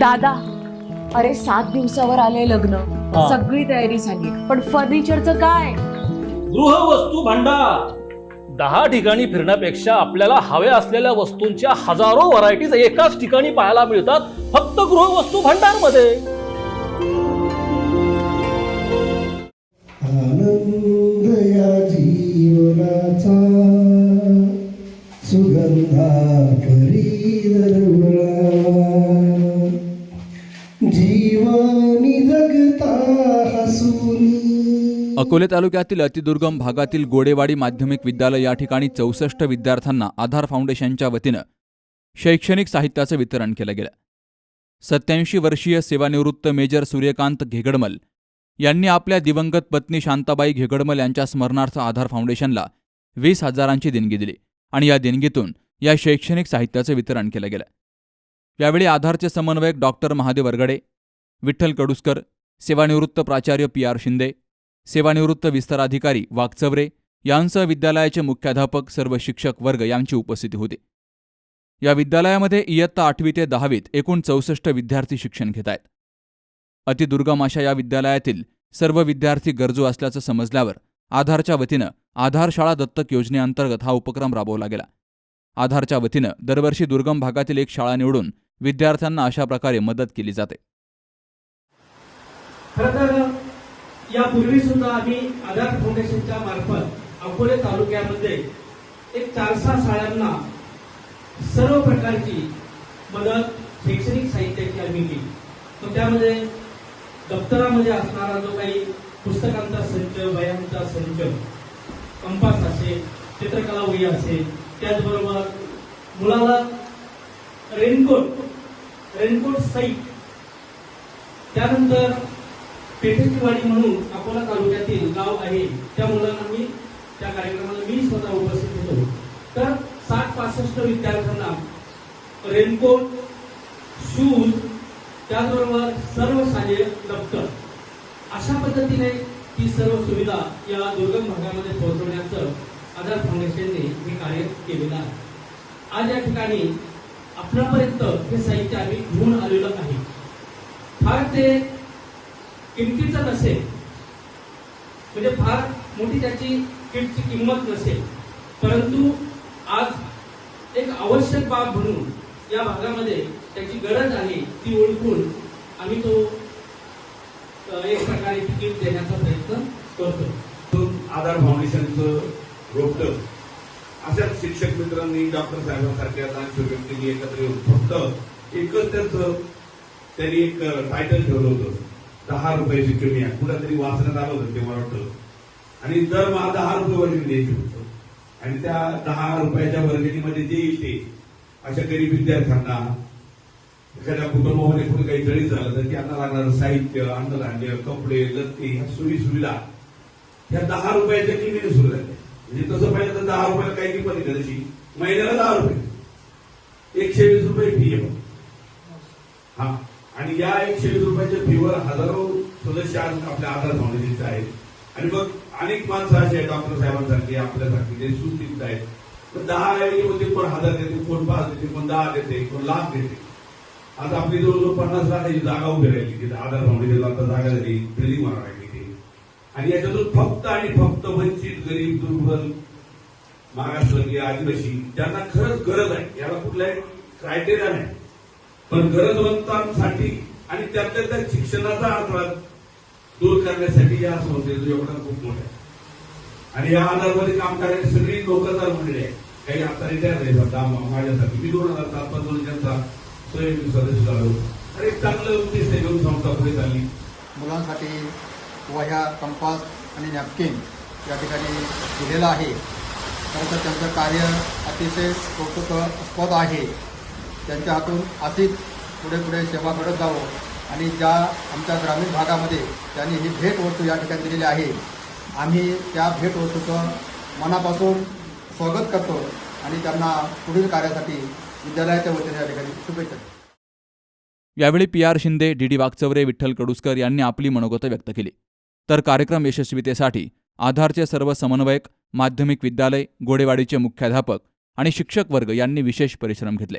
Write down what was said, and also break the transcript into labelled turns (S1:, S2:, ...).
S1: दादा अरे सात दिवसावर आले लग्न.
S2: हा.
S1: सगळी तयारी झाली. पण फर्निचरचं काय?
S2: गृहवस्तू भांडार. दहा ठिकाणी फिरण्यापेक्षा आपल्याला हव्या असलेल्या वस्तूंच्या हजारो व्हरायटीज एकाच ठिकाणी पाहायला मिळतात फक्त गृहवस्तू भांडारमध्ये
S3: आनंद या जीवनाचा सुगंधा परी जगता हसूनी.
S4: अकोले तालुक्यातील अतिदुर्गम भागातील गोडेवाडी माध्यमिक विद्यालय या ठिकाणी चौसष्ट विद्यार्थ्यांना आधार फाउंडेशनच्या वतीनं शैक्षणिक साहित्याचं वितरण केलं गेलं. सत्याऐंशी वर्षीय सेवानिवृत्त मेजर सूर्यकांत घेगडमल यांनी आपल्या दिवंगत पत्नी शांताबाई घेगडमल यांच्या स्मरणार्थ आधार फाउंडेशनला वीस हजारांची देणगी दिली आणि या देणगीतून या शैक्षणिक साहित्याचं वितरण केलं गेलं. यावेळी आधारचे समन्वयक डॉक्टर महादेव वरगडे विठ्ठल कडुसकर सेवानिवृत्त प्राचार्य पी आर शिंदे सेवानिवृत्त विस्ताराधिकारी वाघचवरे यांसह विद्यालयाचे मुख्याध्यापक सर्व शिक्षक वर्ग यांची उपस्थिती होती. या विद्यालयामध्ये इयत्ता आठवी ते दहावीत एकूण चौसष्ट विद्यार्थी शिक्षण घेत आहेत. अतिदुर्गम अशा या विद्यालयातील सर्व विद्यार्थी गरजू असल्याचं समजल्यावर आधारच्या वतीनं आधार शाळा दत्तक योजनेअंतर्गत हा उपक्रम राबवला गेला. आधारच्या वतीनं दरवर्षी दुर्गम भागातील एक शाळा निवडून विद्यार्थ्यांना अशा प्रकारे मदत केली जाते.
S5: खरं तर यापूर्वी सुद्धा आम्ही आधार फाउंडेशनच्या मार्फत अकोले तालुक्यामध्ये एक चार सहा शाळांना सर्व प्रकारची मदत शैक्षणिक साहित्याची आम्ही केली. तर त्यामध्ये दप्तरामध्ये असणारा जो काही पुस्तकांचा संच वयांचा संच कंपास असेल चित्रकला वही असेल त्याचबरोबर मुलाला रेनकोट रेनकोट साईट त्यानंतर पेठेचीवाडी म्हणून अकोला तालुक्यातील गाव आहे. त्या मुलांना मी त्या कार्यक्रमाला मी स्वतः उपस्थित होतो. तर साठ पासष्ट विद्यार्थ्यांना रेनकोट शूज त्याचबरोबर सर्व शालेय दप्तर अशा पद्धतीने ही सर्व सुविधा या दुर्गम भागामध्ये पोहोचवण्याचं आधार फाउंडेशनने हे कार्य केलेलं आहे. आज या ठिकाणी आपल्यापर्यंत हे साहित्य आम्ही घेऊन आलेलं आहे फार ते किमतीचं नसेल. म्हणजे फार मोठी त्याची किटची किंमत नसेल. परंतु आज एक आवश्यक बाब म्हणून या भागामध्ये त्याची गरज आहे ती ओळखून आम्ही तो एक प्रकारे ती किट देण्याचा प्रयत्न करतो.
S6: आधार फाउंडेशनचं रोपट. अशाच शिक्षक मित्रांनी डॉक्टर साहेबांसारख्या दानशूर व्यक्तींनी एकत्र येऊन फक्त एकच त्यांचं त्यांनी एक टायटल ठेवलं होतं. दहा रुपयाची कमी आहे. कुठेतरी वाचण्यात आलं होतं ते मला वाटतं आणि दर मला दहा रुपये वर्गणी द्यायची होतं. आणि त्या दहा रुपयाच्या वर्गणीमध्ये जे येईल ते अशा गरीब विद्यार्थ्यांना एखाद्या कुटुंबामध्ये कुठे काही जळीत झालं तर त्यांना लागणारं साहित्य अन्नधान्य कपडे लत्ते ह्या सोयी सुविधा. ह्या दहा रुपयाच्या किमतीने सुरू झाल्या. म्हणजे तसं पाहिलं तर दहा रुपयाला काही किंमत आहे त्याची. महिन्याला दहा रुपये. एकशे वीस रुपये फी आहे. मग. हा. आणि या एकशे वीस रुपयाच्या फीवर हजारो सदस्य आज आपल्या आधार फाउंडेशनचे आहेत. आणि मग अनेक माणसं असे आहेत डॉक्टर साहेबांसारखे आपल्यासारखे जे सुस्थित आहेत. पण दहा ऐवजी कोण हजार देते कोण पाच देते कोण दहा देते कोण लाख देते. आज आपली जवळजवळ पन्नास लाखाची जागा उभी राहिली तिथे आधार फाउंडेशनला आता जागा झाली बिल्डिंग मारा राहिली तिथे. आणि याच्यातून फक्त आणि फक्त वंचित गरीब दुर्बल मागासवर्गीय आदिवासी ज्यांना खरंच गरज आहे याला कुठलाही क्रायटेरिया नाही. पण गरजवंतांसाठी आणि त्यातल्या त्या शिक्षणाचा अडथळा दूर करण्यासाठी या संस्थेचं योगदान खूप मोठं आहे. आणि या आधारमध्ये काम करणारी सगळी नोकरदार मंडळी आहे काही आता रिटायर नाही सध्या माझ्यासाठी मी दोन हजार सात पासून त्यांचा स्वयं सदस्य झालो आणि एक चांगलं उद्दिष्ट घेऊन संस्था पुढे चालली.
S7: मुलांसाठी वह्या कंपास आणि नॅपकिन या ठिकाणी दिलेलं आहे. खरं तर त्यांचं कार्य अतिशय कौतुकास्पद आहे. त्यांच्या हातून अशीच पुढे पुढे सेवा करत जावं. आणि ज्या आमच्या ग्रामीण भागामध्ये त्यांनी ही भेट वस्तू या ठिकाणी दिलेली आहे आम्ही त्या भेट वस्तूचं मनापासून स्वागत करतो आणि त्यांना पुढील कार्यासाठी विद्यालयाच्या वतीने या ठिकाणी शुभेच्छा
S4: यावेळी P R Shinde D D Wagachaware Vitthal Kaduskar यांनी आपली मनोगत व्यक्त केली. तर कार्यक्रम यशस्वीतेसाठी आधारचे सर्व समन्वयक माध्यमिक विद्यालय गोडेवाडीचे मुख्याध्यापक आणि शिक्षक वर्ग यांनी विशेष परिश्रम घेतले.